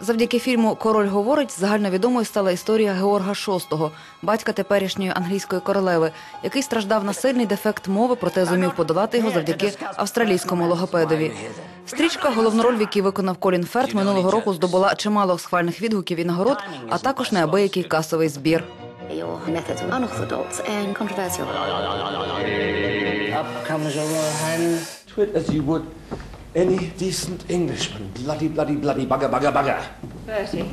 Завдяки фільму Король говорить загальновідомою стала історія Георга VI, батька теперішньої англійської королеви, який страждав на сильний дефект мови, проте зумів подолати його завдяки австралійському логопедові. Стрічка, головну роль в якій виконав Колін Ферт, минулого року здобула чимало схвальних відгуків і нагород, а також неабиякий касовий збір. Your methods are unorthodox and controversial. Up comes your royal highness. to it as you would any decent Englishman. Bloody, bloody, bloody, bugger, bugger, bugger. Bertie,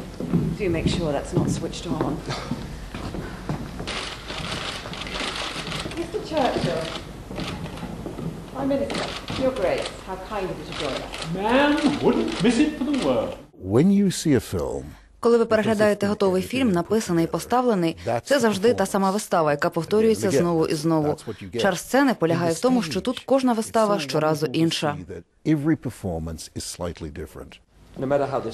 do make sure that's not switched on. Mr. Churchill. Prime Minister, Your Grace, how kind of you to join us. Man wouldn't miss it for the world. When you see a film, Коли ви переглядаєте готовий фільм, написаний і поставлений, це завжди та сама вистава, яка повторюється знову і знову. Чар сцени полягає в тому, що тут кожна вистава щоразу інша.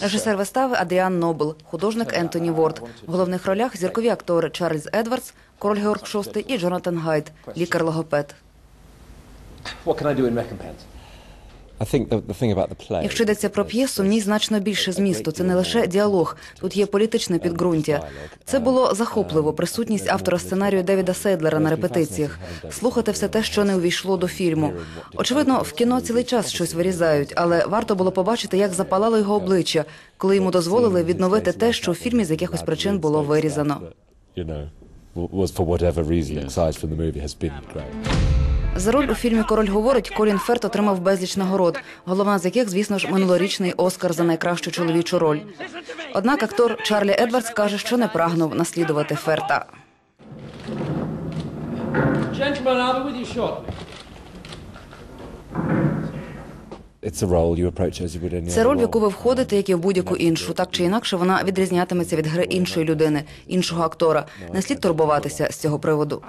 Режисер вистави Адріан Нобл, художник Ентоні Ворд. В головних ролях зіркові актори Чарльз Едвардс, король Георг VI і Джонатан Гайд, лікар-логопед. What can I do in Якщо йдеться про п'єсу, в ній значно більше змісту. Це не лише діалог, тут є політичне підґрунтя. Це було захопливо. Присутність автора сценарію Девіда Сейдлера на репетиціях. Слухати все те, що не увійшло до фільму. Очевидно, в кіно цілий час щось вирізають, але варто було побачити, як запалало його обличчя, коли йому дозволили відновити те, що в фільмі з якихось причин було вирізано. За роль у фільмі Король говорить Колін Ферт отримав безліч нагород, головна з яких, звісно ж, минулорічний Оскар за найкращу чоловічу роль. Однак актор Чарлі Едвардс каже, що не прагнув наслідувати Ферта. Це other роль, в яку ви входите, як і в будь-яку іншу. Так чи інакше, вона відрізнятиметься від гри іншої людини, іншого актора. Не слід турбуватися з цього приводу.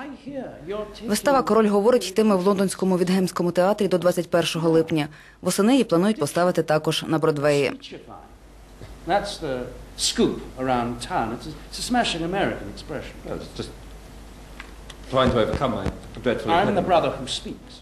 Вистава Король говорить йтиме в лондонському відгемському театрі до 21 липня. Восени її планують поставити також на Бродвеї. Trying to overcome my dreadful I'm the brother who speaks.